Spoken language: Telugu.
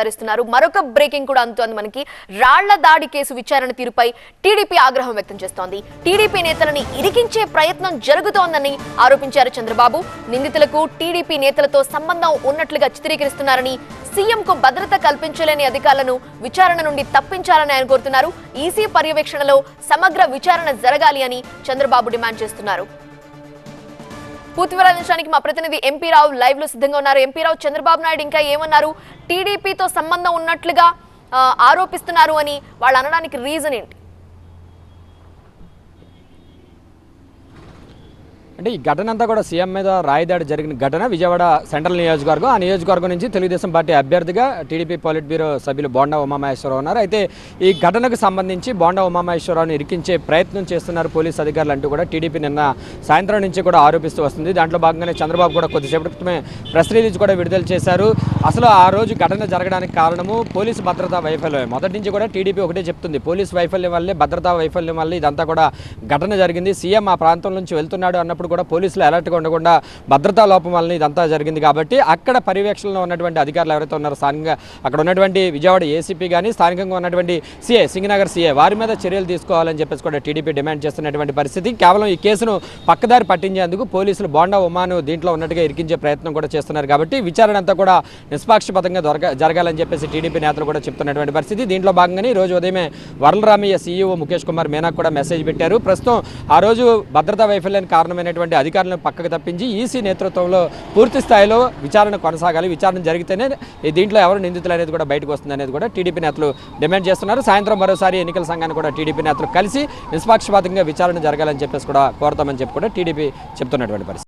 విచారిస్తున్నారు మరొక బ్రేకింగ్ కూడా అందుతోంది మనకి. రాళ్ళ దాడి కేసు విచారణ తీరుపై టీడీపీ ఆగ్రహం వ్యక్తం చేస్తోంది. టీడీపీ నేతలని ఇరికించే ప్రయత్నం జరుగుతోందని ఆరోపించారు చంద్రబాబు. నిందితులకు టీడీపీ నేతలతో సంబంధం ఉన్నట్లుగా చిత్రీకరిస్తున్నారని సీఎంకు భద్రత కల్పించలేని అధికారులను విచారణ నుండి తప్పించాలని ఆయన కోరుతున్నారు. ఈసీ పర్యవేక్షణలో సమగ్ర విచారణ జరగాలి అని చంద్రబాబు డిమాండ్ చేస్తున్నారు. పూర్తి వివరాలు మా ప్రతినిధి ఎంపీ రావు లైవ్లో సిద్ధంగా ఉన్నారు. ఎంపీ రావు చంద్రబాబు నాయుడు ఇంకా ఏమన్నారు? టీడీపీతో సంబంధం ఉన్నట్లుగా ఆరోపిస్తున్నారు అని వాళ్ళు అనడానికి రీజన్ ఏంటి? అంటే ఈ ఘటన అంతా కూడా సీఎం మీద రాయదాడి జరిగిన ఘటన విజయవాడ సెంట్రల్ నియోజకవర్గం. ఆ నియోజకవర్గం నుంచి తెలుగుదేశం పార్టీ అభ్యర్థిగా టీడీపీ పాలిట్ బ్యూరో సభ్యులు బోండా ఉమామహేశ్వరరావు ఉన్నారు. అయితే ఈ ఘటనకు సంబంధించి బోండా ఉమామహేశ్వరరావును ఇరికించే ప్రయత్నం చేస్తున్నారు పోలీస్ అధికారులు అంటూ కూడా టీడీపీ నిన్న సాయంత్రం నుంచి కూడా ఆరోపిస్తూ వస్తుంది. దాంట్లో భాగంగానే చంద్రబాబు కూడా కొద్దిసేపటి క్రితమే ప్రెస్ రిలీజ్ కూడా విడుదల చేశారు. అసలు ఆ రోజు ఘటన జరగడానికి కారణము పోలీసు భద్రతా వైఫల్యం మొదటి నుంచి కూడా టీడీపీ ఒకటే చెప్తుంది పోలీసు వైఫల్యం వల్లే భద్రతా వైఫల్యం వల్ల ఇదంతా కూడా ఘటన జరిగింది. సీఎం ఆ ప్రాంతం నుంచి వెళ్తున్నాడు అన్నప్పుడు కూడా పోలీసులు అలర్ట్గా ఉండకుండా భద్రతా లోపం వలన ఇదంతా జరిగింది కాబట్టి అక్కడ పర్యవేక్షణలో ఉన్నటువంటి అధికారులు ఎవరైతే ఉన్నారో స్థానికంగా అక్కడ ఉన్నటువంటి విజయవాడ ఏసీపీ కానీ స్థానికంగా ఉన్నటువంటి సీఏ సింగనగర్ సీఏ వారి మీద చర్యలు తీసుకోవాలని చెప్పేసి కూడా టీడీపీ డిమాండ్ చేస్తున్నటువంటి పరిస్థితి. కేవలం ఈ కేసును పక్కదారి పట్టించేందుకు పోలీసులు బోండా ఉమాను దీంట్లో ఉన్నట్టుగా ఇరికించే ప్రయత్నం కూడా చేస్తున్నారు కాబట్టి విచారణ అంతా కూడా నిష్పాక్షపాతంగా దొరక జరగాలని చెప్పేసి టీడీపీ నేతలు కూడా చెప్తున్నటువంటి పరిస్థితి. దీంట్లో భాగంగానే ఈ రోజు ఉదయమే వరలరామయ్య సీఈఓ ముఖేష్ కుమార్ మీనాకు కూడా మెసేజ్ పెట్టారు. ప్రస్తుతం ఆ రోజు భద్రతా వైఫల్యానికి కారణమైనటువంటి అధికారులను పక్కకు తప్పించి ఈసీ నేతృత్వంలో పూర్తి స్థాయిలో విచారణ కొనసాగాలి. విచారణ జరిగితేనే దీంట్లో ఎవరు నిందితులు అనేది కూడా బయటకు వస్తుంది అనేది కూడా టీడీపీ నేతలు డిమాండ్ చేస్తున్నారు. సాయంత్రం మరోసారి ఎన్నికల సంఘాన్ని కూడా టీడీపీ నేతలు కలిసి నిష్పాక్షపాతంగా విచారణ జరగాలని చెప్పేసి కూడా కోరతామని చెప్పి కూడా టీడీపీ చెప్తున్నటువంటి పరిస్థితి.